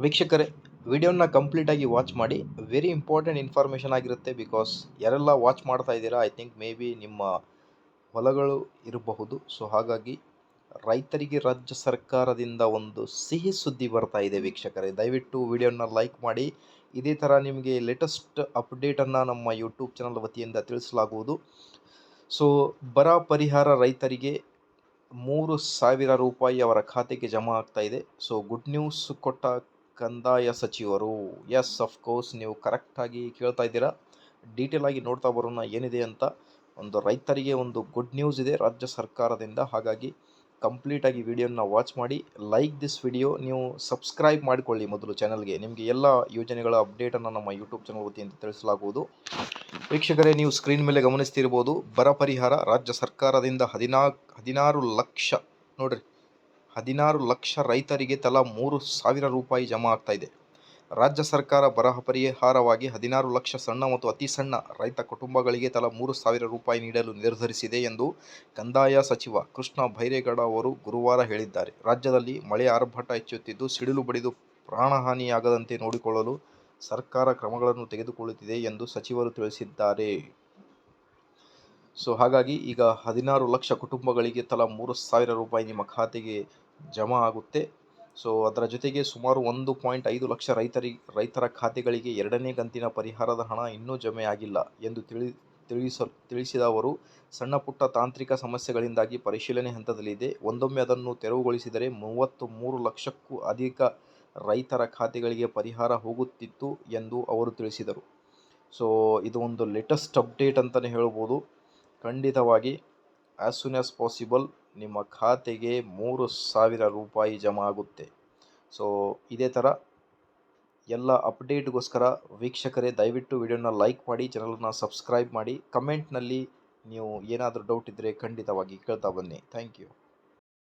ವೀಕ್ಷಕರೇ, ವಿಡಿಯೋನ ಕಂಪ್ಲೀಟಾಗಿ ವಾಚ್ ಮಾಡಿ. ವೆರಿ ಇಂಪಾರ್ಟೆಂಟ್ ಇನ್ಫಾರ್ಮೇಷನ್ ಆಗಿರುತ್ತೆ ಬಿಕಾಸ್ ಯಾರೆಲ್ಲ ವಾಚ್ ಮಾಡ್ತಾ ಇದ್ದೀರಾ ಐ ಥಿಂಕ್ ಮೇ ಬಿ ನಿಮ್ಮ ಹೊಲಗಳು ಇರಬಹುದು. ಸೊ ಹಾಗಾಗಿ ರೈತರಿಗೆ ರಾಜ್ಯ ಸರ್ಕಾರದಿಂದ ಒಂದು ಸಿಹಿ ಸುದ್ದಿ ಬರ್ತಾ ಇದೆ ವೀಕ್ಷಕರೇ. ದಯವಿಟ್ಟು ವಿಡಿಯೋನ ಲೈಕ್ ಮಾಡಿ. ಇದೇ ಥರ ನಿಮಗೆ ಲೇಟೆಸ್ಟ್ ಅಪ್ಡೇಟನ್ನು ನಮ್ಮ ಯೂಟ್ಯೂಬ್ ಚಾನಲ್ ವತಿಯಿಂದ ತಿಳಿಸಲಾಗುವುದು. ಸೊ ಬರ ಪರಿಹಾರ ರೈತರಿಗೆ ಮೂರು ಸಾವಿರ ರೂಪಾಯಿ ಅವರ ಖಾತೆಗೆ ಜಮಾ ಆಗ್ತಾ ಇದೆ. ಸೊ ಗುಡ್ ನ್ಯೂಸ್ ಕೊಟ್ಟ ಕಂದಾಯ ಸಚಿವರು ಎಸ್ ಕೋರ್ಸ್ ನೀವು ಕರೆಕ್ಟಾಗಿ ಕೇಳ್ತಾ ಇದ್ದೀರಾ. ಡೀಟೇಲ್ ಆಗಿ ನೋಡ್ತಾ ಬರೋಣ ಏನಿದೆ ಅಂತ. ಒಂದು ರೈತರಿಗೆ ಒಂದು ಗುಡ್ ನ್ಯೂಸ್ ಇದೆ. ರಾಜ್ಯ ಸರ್ಕಾರದಿಂದ ಹಾಗಾಗಿ ಕಂಪ್ಲೀಟಾಗಿ ವಿಡಿಯೋನ ವಾಚ್ ಮಾಡಿ ಲೈಕ್ ದಿಸ್ ವಿಡಿಯೋ ನೀವು ಸಬ್ಸ್ಕ್ರೈಬ್ ಮಾಡಿಕೊಳ್ಳಿ ಮೊದಲು ಚಾನಲ್ಗೆ ನಿಮಗೆ ಎಲ್ಲ ಯೋಜನೆಗಳ ಅಪ್ಡೇಟನ್ನು ನಮ್ಮ ಯೂಟ್ಯೂಬ್ ಚಾನಲ್ ವತಿಯಿಂದ ತಿಳಿಸಲಾಗುವುದು. ವೀಕ್ಷಕರೇ, ನೀವು ಸ್ಕ್ರೀನ್ ಮೇಲೆ ಗಮನಿಸ್ತಿರ್ಬೋದು. ಬರ ಪರಿಹಾರ, ರಾಜ್ಯ ಸರ್ಕಾರದಿಂದ ಹದಿನಾಲ್ಕು ಹದಿನಾರು ಲಕ್ಷ, ನೋಡ್ರಿ ಹದಿನಾರು ಲಕ್ಷ ರೈತರಿಗೆ ತಲಾ ಮೂರು ಸಾವಿರ ರೂಪಾಯಿ ಜಮಾ ಆಗ್ತಾ ಇದೆ. ರಾಜ್ಯ ಸರ್ಕಾರ ಬರಹ ಪರಿಹಾರವಾಗಿ ಹದಿನಾರು ಲಕ್ಷ ಸಣ್ಣ ಮತ್ತು ಅತಿ ಸಣ್ಣ ರೈತ ಕುಟುಂಬಗಳಿಗೆ ತಲಾ ಮೂರು ಸಾವಿರ ರೂಪಾಯಿ ನೀಡಲು ನಿರ್ಧರಿಸಿದೆ ಎಂದು ಕಂದಾಯ ಸಚಿವ ಕೃಷ್ಣ ಭೈರೇಗೌಡ ಅವರು ಗುರುವಾರ ಹೇಳಿದ್ದಾರೆ. ರಾಜ್ಯದಲ್ಲಿ ಮಳೆ ಆರ್ಭಟ ಹೆಚ್ಚುತ್ತಿದ್ದು ಸಿಡಿಲು ಬಡಿದು ಪ್ರಾಣಹಾನಿಯಾಗದಂತೆ ನೋಡಿಕೊಳ್ಳಲು ಸರ್ಕಾರ ಕ್ರಮಗಳನ್ನು ತೆಗೆದುಕೊಳ್ಳುತ್ತಿದೆ ಎಂದು ಸಚಿವರು ತಿಳಿಸಿದ್ದಾರೆ. ಸೊ ಹಾಗಾಗಿ ಈಗ ಹದಿನಾರು ಲಕ್ಷ ಕುಟುಂಬಗಳಿಗೆ ತಲಾ ಮೂರು ಸಾವಿರ ರೂಪಾಯಿ ನಿಮ್ಮ ಖಾತೆಗೆ ಜಮಾ ಆಗುತ್ತೆ. ಸೊ ಅದರ ಜೊತೆಗೆ ಸುಮಾರು ಒಂದು ಪಾಯಿಂಟ್ ಐದು ಲಕ್ಷ ರೈತರಿಗೆ ರೈತರ ಖಾತೆಗಳಿಗೆ ಎರಡನೇ ಕಂತಿನ ಪರಿಹಾರದ ಹಣ ಇನ್ನೂ ಜಮೆ ಆಗಿಲ್ಲ ಎಂದು ತಿಳಿ, ತಿಳಿಸ, ತಿಳಿಸಿದ ಅವರು, ಸಣ್ಣ ಪುಟ್ಟ ತಾಂತ್ರಿಕ ಸಮಸ್ಯೆಗಳಿಂದಾಗಿ ಪರಿಶೀಲನೆ ಹಂತದಲ್ಲಿದೆ. ಒಂದೊಮ್ಮೆ ಅದನ್ನು ತೆರವುಗೊಳಿಸಿದರೆ ಮೂವತ್ತು ಮೂರು ಲಕ್ಷಕ್ಕೂ ಅಧಿಕ ರೈತರ ಖಾತೆಗಳಿಗೆ ಪರಿಹಾರ ಹೋಗುತ್ತಿತ್ತು ಎಂದು ಅವರು ತಿಳಿಸಿದರು. ಸೊ ಇದು ಒಂದು ಲೇಟೆಸ್ಟ್ ಅಪ್ಡೇಟ್ ಅಂತಲೇ ಹೇಳ್ಬೋದು. ಖಂಡಿತವಾಗಿ ಆ್ಯಸ್ ಸೂನ್ ಆ್ಯಸ್ ಪಾಸಿಬಲ್ ನಿಮ್ಮ ಖಾತೆಗೆ ಮೂರು ಸಾವಿರ ರೂಪಾಯಿ ಜಮಾ ಆಗುತ್ತೆ. ಸೊ ಇದೇ ಥರ ಎಲ್ಲ ಅಪ್ಡೇಟ್ಗೋಸ್ಕರ ವೀಕ್ಷಕರೇ, ದಯವಿಟ್ಟು ವಿಡಿಯೋನ ಲೈಕ್ ಮಾಡಿ ಚಾನಲನ್ನು ಸಬ್ಸ್ಕ್ರೈಬ್ ಮಾಡಿ ಕಮೆಂಟ್ನಲ್ಲಿ ನೀವು ಏನಾದರೂ ಡೌಟ್ ಇದ್ದರೆ ಖಂಡಿತವಾಗಿ ಕೇಳ್ತಾ ಬನ್ನಿ. Thank you